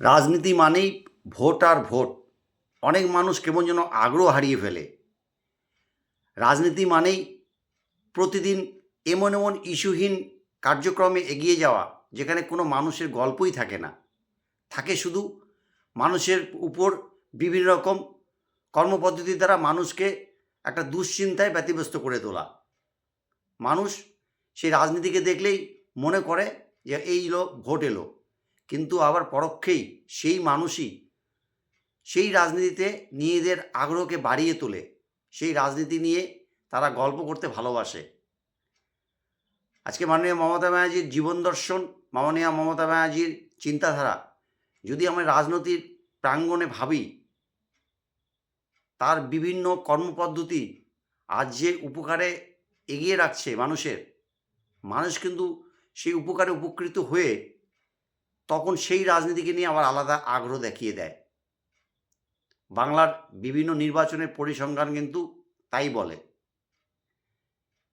রাজনীতি মানেই ভোট আর ভোট। অনেক মানুষ কেমন যেন আগ্রহ হারিয়ে ফেলে। রাজনীতি মানেই প্রতিদিন এমন এমন ইস্যুহীন কার্যক্রমে এগিয়ে যাওয়া, যেখানে কোনো মানুষের গল্পই থাকে না। থাকে শুধু মানুষের উপর বিভিন্ন রকম কর্মপদ্ধতি দ্বারা মানুষকে একটা দুশ্চিন্তায় ব্যতিব্যস্ত করে তোলা। মানুষ সেই রাজনীতিকে দেখলেই মনে করে যে এই এলো ভোট এলো। কিন্তু আবার পরোক্ষেই সেই মানুষই সেই রাজনীতিতে নিজেদের আগ্রহকে বাড়িয়ে তোলে। সেই রাজনীতি নিয়ে তারা গল্প করতে ভালোবাসে। আজকে মাননীয় মমতা ব্যানার্জির জীবন দর্শন, মাননীয় মমতা ব্যানার্জির চিন্তাধারা, যদি আমরা রাজনীতির প্রাঙ্গণে ভাবি, তার বিভিন্ন কর্মপদ্ধতি আজ যে উপকারে এগিয়ে রাখছে মানুষের, মানুষ কিন্তু সেই উপকারে উপকৃত হয়ে তখন সেই রাজনীতিকে নিয়ে আবার আলাদা আগ্রহ দেখিয়ে দেয়। বাংলার বিভিন্ন নির্বাচনের পরিসংখ্যান কিন্তু তাই বলে।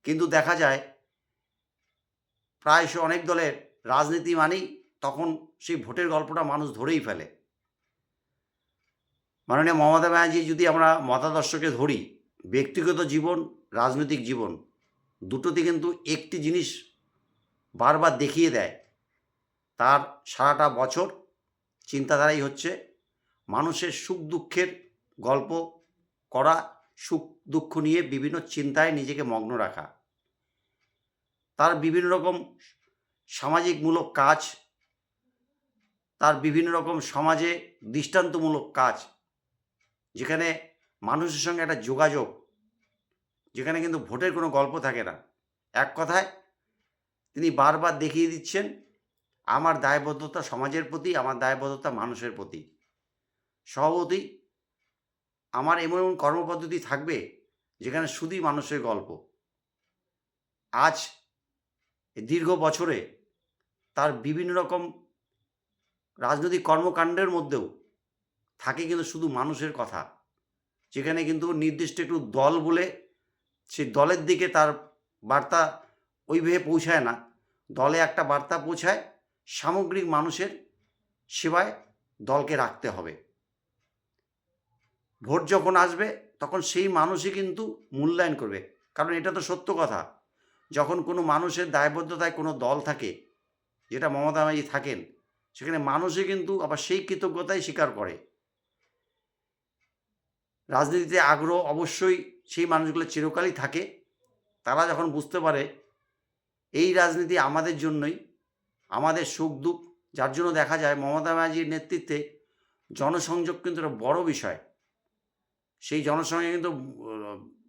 কিন্তু দেখা যায়, প্রায়শ অনেক দলের রাজনীতি মানেই তখন সেই ভোটের গল্পটা মানুষ ধরেই ফেলে। মাননীয় মমতা ব্যানার্জি যদি আমরা মতাদর্শকে ধরি, ব্যক্তিগত জীবন, রাজনৈতিক জীবন দুটোতে কিন্তু একটি জিনিস বারবার দেখিয়ে দেয় তার সারাটা বছর চিন্তাধারাই হচ্ছে মানুষের সুখ দুঃখের গল্প করা, সুখ দুঃখ নিয়ে বিভিন্ন চিন্তায় নিজেকে মগ্ন রাখা। তার বিভিন্ন রকম সামাজিকমূলক কাজ, তার বিভিন্ন রকম সমাজে দৃষ্টান্তমূলক কাজ, যেখানে মানুষের সঙ্গে একটা যোগাযোগ, যেখানে কিন্তু ভোটের কোনো গল্প থাকে না। এক কথায় তিনি বারবার দেখিয়ে দিচ্ছেন আমার দায়বদ্ধতা সমাজের প্রতি, আমার দায়বদ্ধতা মানুষের প্রতি। সভাপতি আমার এমন এমন কর্মপদ্ধতি থাকবে, যেখানে শুধুই মানুষের গল্প। আজ দীর্ঘ বছরে তার বিভিন্ন রকম রাজনৈতিক কর্মকাণ্ডের মধ্যেও থাকে কিন্তু শুধু মানুষের কথা, যেখানে কিন্তু নির্দিষ্ট একটু দল বলে সেই দলের দিকে তার বার্তা ওইভাবে পৌঁছায় না। দলে একটা বার্তা পৌঁছায় সামগ্রিক মানুষের সেবায় দলকে রাখতে হবে। ভোট যখন আসবে, তখন সেই মানুষই কিন্তু মূল্যায়ন করবে। কারণ এটা তো সত্য কথা। যখন কোনো মানুষের দায়বদ্ধতায় কোনো দল থাকে, যেটা মমতা ব্যানার্জি থাকেন, সেখানে মানুষই কিন্তু আবার সেই কৃতজ্ঞতাই স্বীকার করে। রাজনীতিতে আগ্রহ অবশ্যই সেই মানুষগুলো চিরকালই থাকে। তারা যখন বুঝতে পারে, এই রাজনীতি আমাদের জন্যই আমাদের সুখ দুঃখ, যার জন্য দেখা যায় মমতা ব্যানার্জির নেতৃত্বে জনসংযোগ কিন্তু একটা বড় বিষয়। সেই জনসংযোগে কিন্তু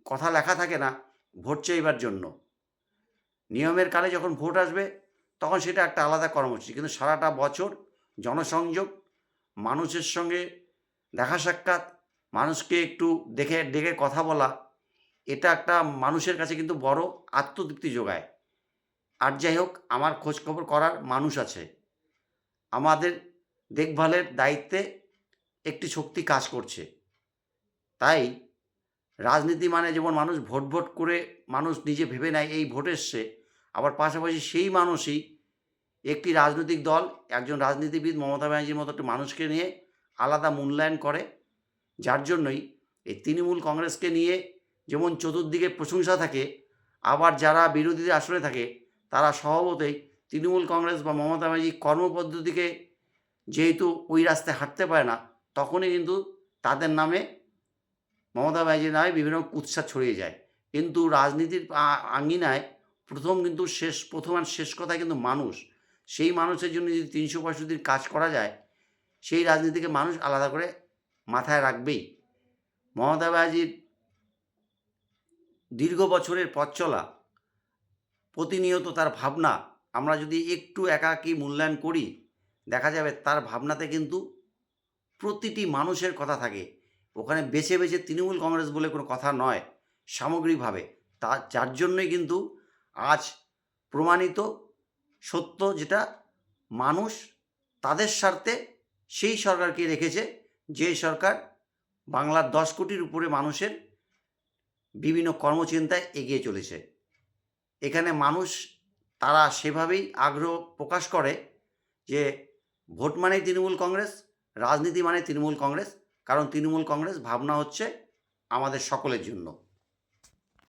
কথা লেখা থাকে না ভোট চাইবার জন্য। নিয়মের কালে যখন ভোট আসবে, তখন সেটা একটা আলাদা কর্মসূচি। কিন্তু সারাটা বছর জনসংযোগ, মানুষের সঙ্গে দেখা সাক্ষাৎ, মানুষকে একটু দেখে, ডেকে কথা বলা, এটা একটা মানুষের কাছে কিন্তু বড় আত্মতৃপ্তি যোগায়। আর যাই হোক, আমার খোঁজখবর করার মানুষ আছে। আমাদের দেখভালের দায়িত্বে একটি শক্তি কাজ করছে। তাই রাজনীতি মানে যেমন মানুষ ভোট ভোট করে মানুষ নিজে ভেবে নেয়, এই ভোট এসছে। আবার পাশাপাশি সেই মানুষই একটি রাজনৈতিক দল, একজন রাজনীতিবিদ মমতা ব্যানার্জির মতো একটা মানুষকে নিয়ে আলাদা মূল্যায়ন করে। যার জন্যই এই তৃণমূল কংগ্রেসকে নিয়ে যেমন চতুর্দিকে প্রশংসা থাকে, আবার যারা বিরোধীদের আসরে থাকে তারা স্বভাবতই তৃণমূল কংগ্রেস বা মমতা ব্যানার্জি কর্মপদ্ধতিকে যেহেতু ওই রাস্তায় হাঁটতে পারে না, তখনই কিন্তু তাদের নামে মমতা ব্যানার্জির নামে বিভিন্ন কুৎসা ছড়িয়ে যায়। কিন্তু রাজনীতির আঙ্গিনায় প্রথম কিন্তু শেষ, প্রথম আর শেষ কথা কিন্তু মানুষ। সেই মানুষের জন্য যদি তিনশো পঁয়ষট্টি দিন কাজ করা যায়, সেই রাজনীতিকে মানুষ আলাদা করে মাথায় রাখবেই। মমতা ব্যানার্জির দীর্ঘ বছরের পথ চলা প্রতিনিয়ত তার ভাবনা, আমরা যদি একটু একাকী মূল্যায়ন করি, দেখা যাবে তার ভাবনাতে কিন্তু প্রতিটি মানুষের কথা থাকে। ওখানে বেছে বেছে তৃণমূল কংগ্রেস বলে কোনো কথা নয়, সামগ্রিকভাবে। তা, যার জন্যই কিন্তু আজ প্রমাণিত সত্য যেটা মানুষ তাদের স্বার্থে সেই সরকারকে রেখেছে, যে সরকার বাংলার দশ কোটির উপরে মানুষের বিভিন্ন কর্মচিন্তায় এগিয়ে চলেছে। এখানে মানুষ, তারা সেভাবেই আগ্রহ প্রকাশ করে যে ভোট মানে তৃণমূল কংগ্রেস, রাজনীতি মানে তৃণমূল কংগ্রেস, কারণ তৃণমূল কংগ্রেস ভাবনা হচ্ছে আমাদের সকলের জন্য।